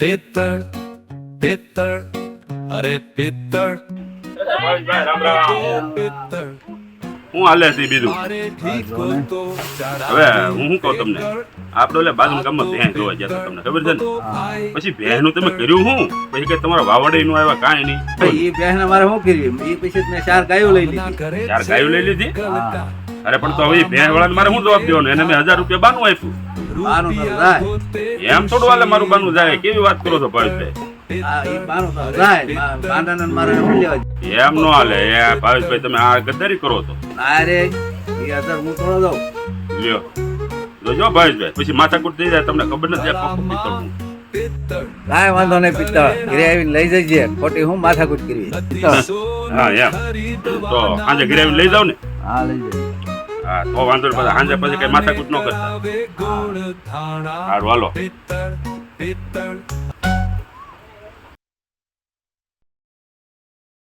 પિત્તળ પિત્તળ અરે પિત્તળ. હું હાલે છે બીજું? મારે ઠીકો તો હવે હું શું કહું તમને? આપણે ઓલે બાજુ ગામમાં ભેંસ જોવા ગયા તમને ખબર છે ને? પછી ભેંસનું તમે કર્યું શું? પછી કે તમારા વાવડે નું આવ્યા કાંઈ નહીં. એ બેન મારે શું કર્યું? એ પછી મેં ચાર ગાયો લઈ લીધી. ચાર ગાયો લઈ લીધી? અરે પણ તો હવે ભેંસ વાળાને મારે શું જવાબ દેવાનો? એને મેં હજાર રૂપિયા બાનું આપ્યું. જાય. એમ થોડું વાલે મારું બાનું જાય. કેવી વાત કરો છો ભાઈ જાય? એમ નો હાલે. ભાવેશભાઈ તમે આ ગદ્દારી કરો છો અરે હું થોડો દઉં. લ્યો. જોજો ભાવેશભાઈ. પછી માથાકૂટ થઈ જાય તમને ખબર નથી. કાંઈ વાંધો નહીં પિત્તળ. ઘરે આવીને લઈ જઈએ ખોટી હું માથાકૂટ કરવી? હા એમ. તો આજે ઘરે આવીને લઈ જાવ ને? હા લઈ જજે. હા તો વાંધો નહીં પાછા સાંજે પછી કઈ માથાકૂટ ન કરતા. સારું હાલો.